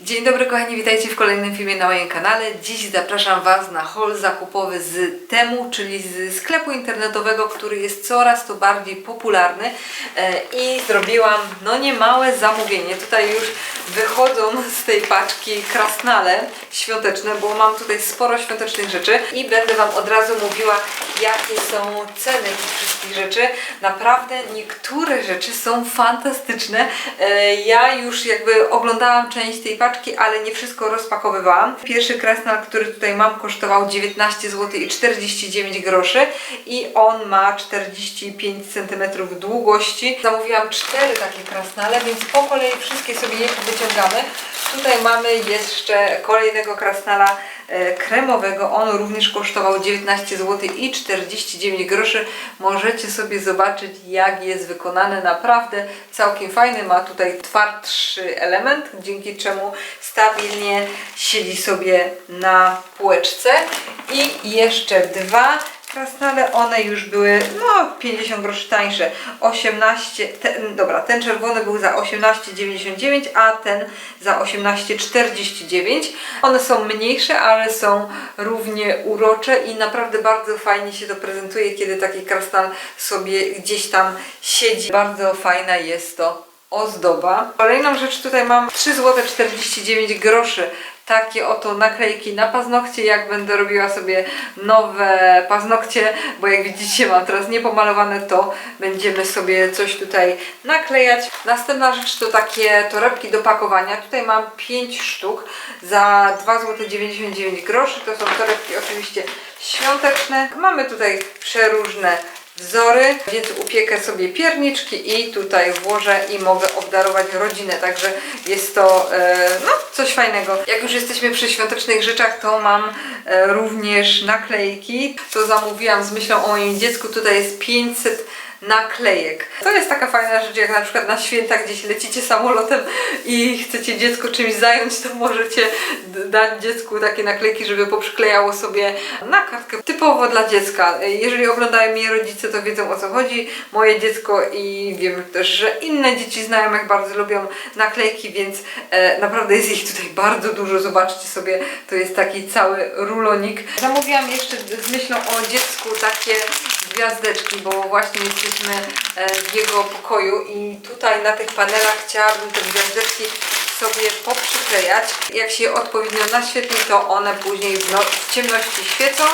Dzień dobry kochani, witajcie w kolejnym filmie na moim kanale. Dziś zapraszam Was na haul zakupowy z Temu, czyli z sklepu internetowego, który jest coraz to bardziej popularny E, i zrobiłam no niemałe zamówienie. Tutaj już wychodzą z tej paczki krasnale świąteczne, bo mam tutaj sporo świątecznych rzeczy i będę Wam od razu mówiła jakie są ceny tych wszystkich rzeczy. Naprawdę niektóre rzeczy są fantastyczne. E, Ja już jakby oglądałam część tej paczki, ale nie wszystko rozpakowywałam. Pierwszy krasnal, który tutaj mam, kosztował 19 zł i 49 groszy i on ma 45 cm długości. Zamówiłam cztery takie krasnale, więc po kolei wszystkie sobie je wyciągamy. Tutaj mamy jeszcze kolejnego krasnala kremowego. On również kosztował 19 zł i 49 groszy. Możecie sobie zobaczyć jak jest wykonany. Naprawdę całkiem fajny. Ma tutaj twardszy element, dzięki czemu stabilnie siedzi sobie na półeczce. I jeszcze dwa krasnale, one już były no 50 groszy tańsze. 18, ten, dobra, ten czerwony był za 18,99, a ten za 18,49. One są mniejsze, ale są równie urocze i naprawdę bardzo fajnie się to prezentuje, kiedy taki krasnal sobie gdzieś tam siedzi. Bardzo fajna jest to ozdoba. Kolejną rzecz tutaj mam 3 zł 49 groszy. Takie oto naklejki na paznokcie, jak będę robiła sobie nowe paznokcie, bo jak widzicie mam teraz niepomalowane, to będziemy sobie coś tutaj naklejać. Następna rzecz to takie torebki do pakowania. Tutaj mam 5 sztuk za 2 zł 99 groszy. To są torebki oczywiście świąteczne. Mamy tutaj przeróżne wzory, więc upiekę sobie pierniczki i tutaj włożę i mogę obdarować rodzinę, także jest to e, no, coś fajnego. Jak już jesteśmy przy świątecznych rzeczach, to mam e, również naklejki. To zamówiłam z myślą o moim dziecku, tutaj jest 500 naklejek. To jest taka fajna rzecz, jak na przykład na święta gdzieś lecicie samolotem i chcecie dziecko czymś zająć, to możecie dać dziecku takie naklejki, żeby poprzyklejało sobie na kartkę typowo dla dziecka. Jeżeli oglądają mnie rodzice, to wiedzą o co chodzi. Moje dziecko i wiem też, że inne dzieci znajomych bardzo lubią naklejki, więc e, naprawdę jest ich tutaj bardzo dużo. Zobaczcie sobie, to jest taki cały rulonik. Zamówiłam jeszcze z myślą o dziecku takie gwiazdeczki, bo właśnie jesteśmy e, w jego pokoju i tutaj na tych panelach chciałabym te gwiazdeczki sobie poprzyklejać. Jak się je odpowiednio naświetli, to one później w, no, w ciemności świecą.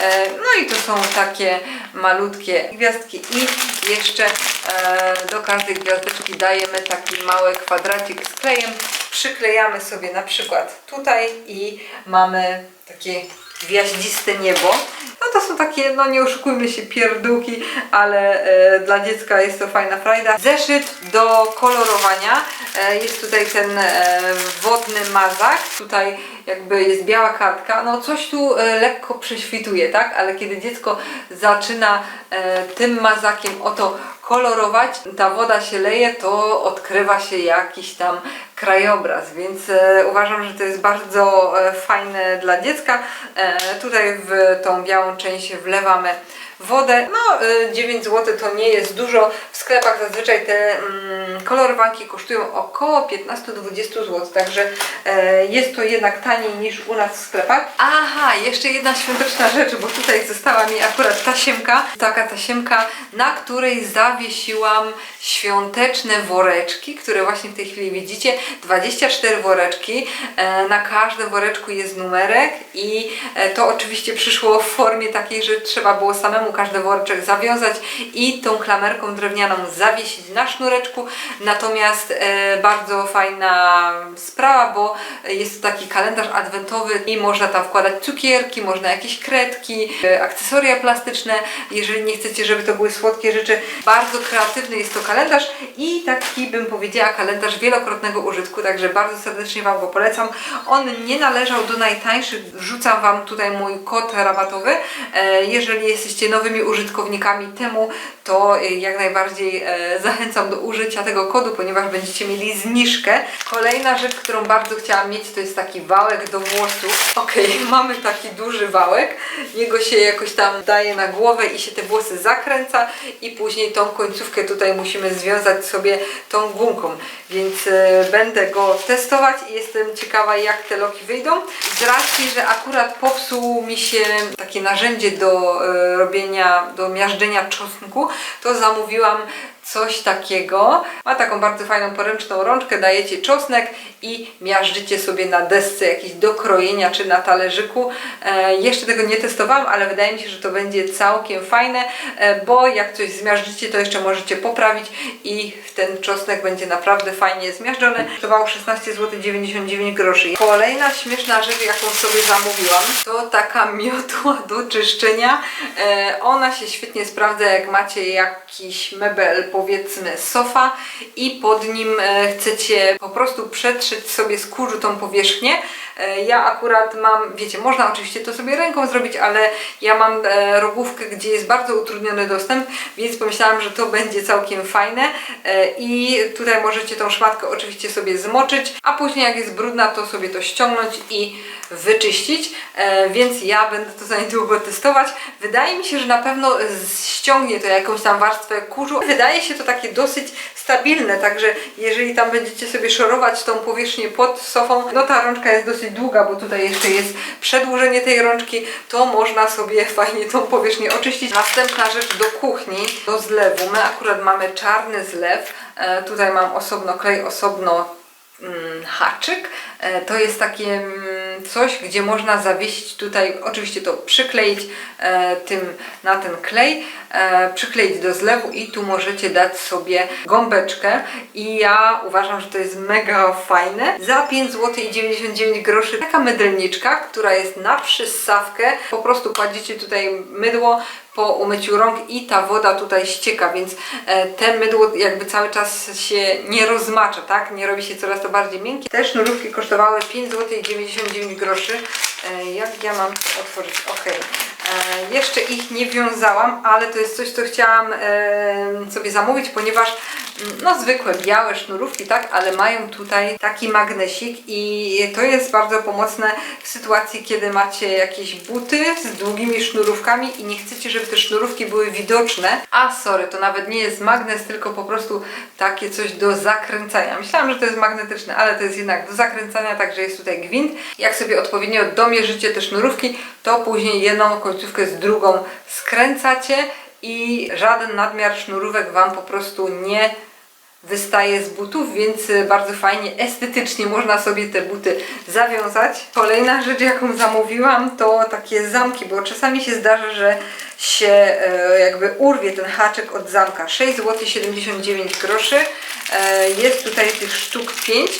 E, No i to są takie malutkie gwiazdki i jeszcze e, do każdej gwiazdeczki dajemy taki mały kwadracik z klejem. Przyklejamy sobie na przykład tutaj i mamy takie gwiaździste niebo. No to są takie, no nie oszukujmy się, pierdółki, ale e, dla dziecka jest to fajna frajda. Zeszyt do kolorowania. E, jest tutaj ten e, wodny mazak. Tutaj jakby jest biała kartka. No coś tu e, lekko prześwituje, tak? Ale kiedy dziecko zaczyna e, tym mazakiem oto kolorować, ta woda się leje, to odkrywa się jakiś tam krajobraz, więc e, uważam, że to jest bardzo e, fajne dla dziecka. E, tutaj w tą białą część wlewamy wodę. No e, 9 zł to nie jest dużo. W sklepach zazwyczaj te mm, kolorowanki kosztują około 15-20 zł, także jest to jednak taniej niż u nas w sklepach. Aha, jeszcze jedna świąteczna rzecz, bo tutaj została mi akurat tasiemka, taka tasiemka, na której zawiesiłam świąteczne woreczki, które właśnie w tej chwili widzicie. 24 woreczki, e, na każdym woreczku jest numerek i e, to oczywiście przyszło w formie takiej, że trzeba było samemu każdy woreczek zawiązać i tą klamerką drewnianą zawiesić na sznureczku. Natomiast e, bardzo fajna sprawa, bo jest to taki kalendarz adwentowy i można tam wkładać cukierki, można jakieś kredki, akcesoria plastyczne. Jeżeli nie chcecie, żeby to były słodkie rzeczy, bardzo kreatywny jest to kalendarz i taki bym powiedziała kalendarz wielokrotnego użytku, także bardzo serdecznie Wam go polecam. On nie należał do najtańszych, wrzucam Wam tutaj mój kod rabatowy. E, Jeżeli jesteście nowymi użytkownikami temu, to e, jak najbardziej e, zachęcam do użycia tego kodu, ponieważ będziecie mieli zniżkę. Kolejna rzecz, którą bardzo chciałam mieć, to jest taki wałek do włosów. Okej, mamy taki duży wałek, jego się jakoś tam daje na głowę i się te włosy zakręca i później tą końcówkę tutaj musimy związać sobie tą gumką, więc będę będę go testować i jestem ciekawa jak te loki wyjdą. Z racji, że akurat popsuł mi się takie narzędzie do e, robienia, do miażdżenia czosnku, to zamówiłam coś takiego. Ma taką bardzo fajną poręczną rączkę, dajecie czosnek i miażdżycie sobie na desce jakieś do krojenia czy na talerzyku. E, jeszcze tego nie testowałam, ale wydaje mi się, że to będzie całkiem fajne, e, bo jak coś zmiażdżycie, to jeszcze możecie poprawić i ten czosnek będzie naprawdę fajnie zmiażdżony. Kosztowało 16 zł 99 groszy. Kolejna śmieszna rzecz, jaką sobie zamówiłam, to taka miotła do czyszczenia. E, ona się świetnie sprawdza, jak macie jakiś mebel, powiedzmy sofa i pod nim e, chcecie po prostu przetrzeć sobie z kurzu tą powierzchnię. E, Ja akurat mam, wiecie, można oczywiście to sobie ręką zrobić, ale ja mam e, rogówkę, gdzie jest bardzo utrudniony dostęp, więc pomyślałam, że to będzie całkiem fajne i tutaj możecie tą szmatkę oczywiście sobie zmoczyć, a później jak jest brudna, to sobie to ściągnąć i wyczyścić, więc ja będę to za niedługo testować. Wydaje mi się, że na pewno ściągnie to jakąś tam warstwę kurzu. Wydaje się to takie dosyć stabilne, także jeżeli tam będziecie sobie szorować tą powierzchnię pod sofą, no ta rączka jest dosyć długa, bo tutaj jeszcze jest przedłużenie tej rączki, to można sobie fajnie tą powierzchnię oczyścić. Następna rzecz do kuchni, do zlewu. My akurat mamy czarny zlew, e, tutaj mam osobno klej, osobno mm, haczyk. E, To jest takie mm, coś, gdzie można zawiesić tutaj, oczywiście to przykleić e, tym na ten klej, e, przykleić do zlewu i tu możecie dać sobie gąbeczkę i ja uważam, że to jest mega fajne. Za 5 zł i 99 groszy taka mydelniczka, która jest na przyssawkę. Po prostu kładziecie tutaj mydło, po umyciu rąk i ta woda tutaj ścieka, więc e, te mydło jakby cały czas się nie rozmacza, tak? Nie robi się coraz to bardziej miękkie. Te sznurówki kosztowały 5 zł i 99 groszy. E, jak ja mam otworzyć? Ok. E, jeszcze ich nie wiązałam, ale to jest coś, co chciałam e, sobie zamówić, ponieważ no zwykłe białe sznurówki, tak, ale mają tutaj taki magnesik i to jest bardzo pomocne w sytuacji, kiedy macie jakieś buty z długimi sznurówkami i nie chcecie, żeby te sznurówki były widoczne. A sorry, to nawet nie jest magnes, tylko po prostu takie coś do zakręcania. Myślałam, że to jest magnetyczne, ale to jest jednak do zakręcania, także jest tutaj gwint. Jak sobie odpowiednio domierzycie te sznurówki, to później jedną końcówkę z drugą skręcacie i żaden nadmiar sznurówek Wam po prostu nie wystaje z butów, więc y, bardzo fajnie, estetycznie można sobie te buty zawiązać. Kolejna rzecz, jaką zamówiłam, to takie zamki, bo czasami się zdarza, że się e, jakby urwie ten haczyk od zamka. 6 zł 79 groszy. E, jest tutaj tych sztuk 5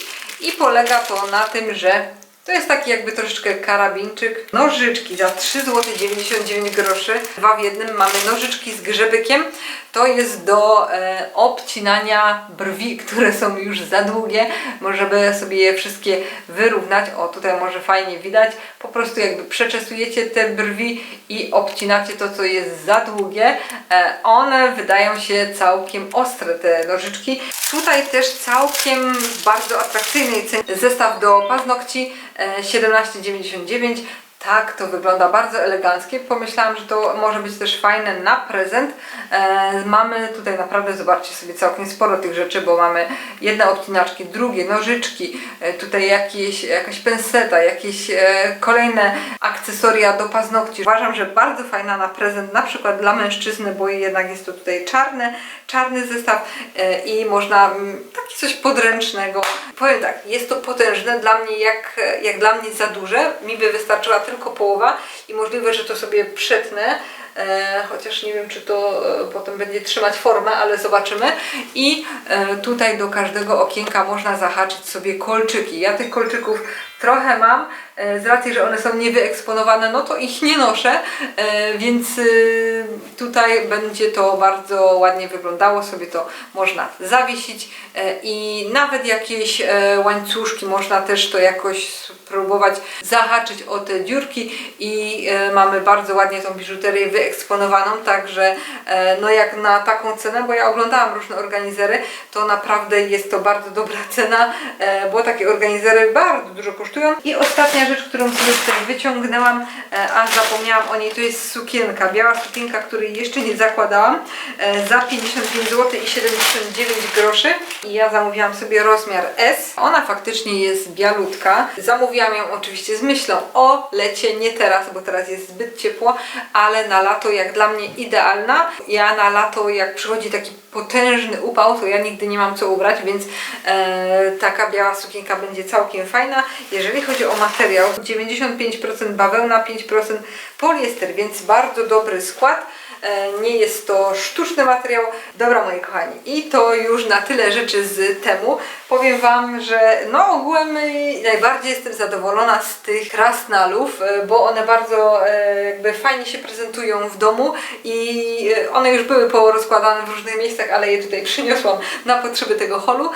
i polega to na tym, że to jest taki jakby troszeczkę karabinczyk. Nożyczki za 3 zł 99 groszy. Dwa w jednym mamy nożyczki z grzebykiem. To jest do e, obcinania brwi, które są już za długie. Możemy sobie je wszystkie wyrównać. O, tutaj może fajnie widać. Po prostu jakby przeczesujecie te brwi i obcinacie to, co jest za długie. E, one wydają się całkiem ostre, te nożyczki. Tutaj też całkiem bardzo atrakcyjnej cenie zestaw do paznokci 17,99. Tak, to wygląda bardzo eleganckie. Pomyślałam, że to może być też fajne na prezent. E, mamy tutaj naprawdę, zobaczcie sobie, całkiem sporo tych rzeczy, bo mamy jedne obcinaczki, drugie nożyczki, e, tutaj jakieś, jakaś penseta, jakieś e, kolejne akcesoria do paznokci. Uważam, że bardzo fajna na prezent, na przykład dla mężczyzny, bo jednak jest to tutaj czarne, czarny zestaw e, i można mm, taki coś podręcznego. Powiem tak, jest to potężne, dla mnie jak, jak dla mnie za duże, mi by wystarczyła tylko połowa i możliwe, że to sobie przetnę. E, chociaż nie wiem, czy to e, potem będzie trzymać formę, ale zobaczymy. I e, tutaj do każdego okienka można zahaczyć sobie kolczyki. Ja tych kolczyków trochę mam, z racji, że one są niewyeksponowane, no to ich nie noszę, e, więc y, tutaj będzie to bardzo ładnie wyglądało, sobie to można zawiesić e, i nawet jakieś e, łańcuszki można też to jakoś spróbować zahaczyć o te dziurki i e, mamy bardzo ładnie tą biżuterię wyeksponowaną, także e, no jak na taką cenę, bo ja oglądałam różne organizery, to naprawdę jest to bardzo dobra cena, e, bo takie organizery bardzo dużo kosztują. I ostatnia rzecz, którą sobie tutaj wyciągnęłam, e, a zapomniałam o niej, to jest sukienka. Biała sukienka, której jeszcze nie zakładałam, e, za 55 zł i 79 groszy. I ja zamówiłam sobie rozmiar S. Ona faktycznie jest bialutka. Zamówiłam ją oczywiście z myślą o lecie, nie teraz, bo teraz jest zbyt ciepło, ale na lato jak dla mnie idealna. Ja na lato, jak przychodzi taki potężny upał, to ja nigdy nie mam co ubrać, więc e, taka biała sukienka będzie całkiem fajna. Jeżeli chodzi o materiał, 95% bawełna, 5% poliester, więc bardzo dobry skład. E, Nie jest to sztuczny materiał. Dobra, moi kochani, i to już na tyle rzeczy z temu. Powiem Wam, że no ogółem y, najbardziej jestem zadowolona z tych krasnalów, e, bo one bardzo e, jakby fajnie się prezentują w domu i one już były porozkładane w różnych miejscach, ale je tutaj przyniosłam na potrzeby tego holu.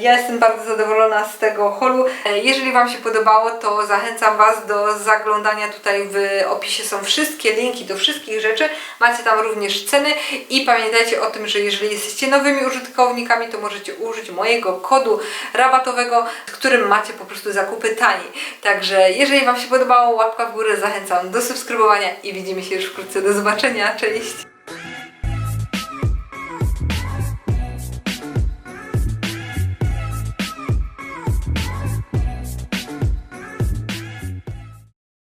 Ja jestem bardzo zadowolona z tego holu. Jeżeli Wam się podobało, to zachęcam Was do zaglądania tutaj w opisie są wszystkie linki do wszystkich rzeczy. Macie tam również ceny i pamiętajcie o tym, że jeżeli jesteście nowymi użytkownikami, to możecie użyć mojego kodu rabatowego, z którym macie po prostu zakupy taniej. Także jeżeli Wam się podobało, łapka w górę, zachęcam do subskrybowania i widzimy się już wkrótce. Do zobaczenia, cześć!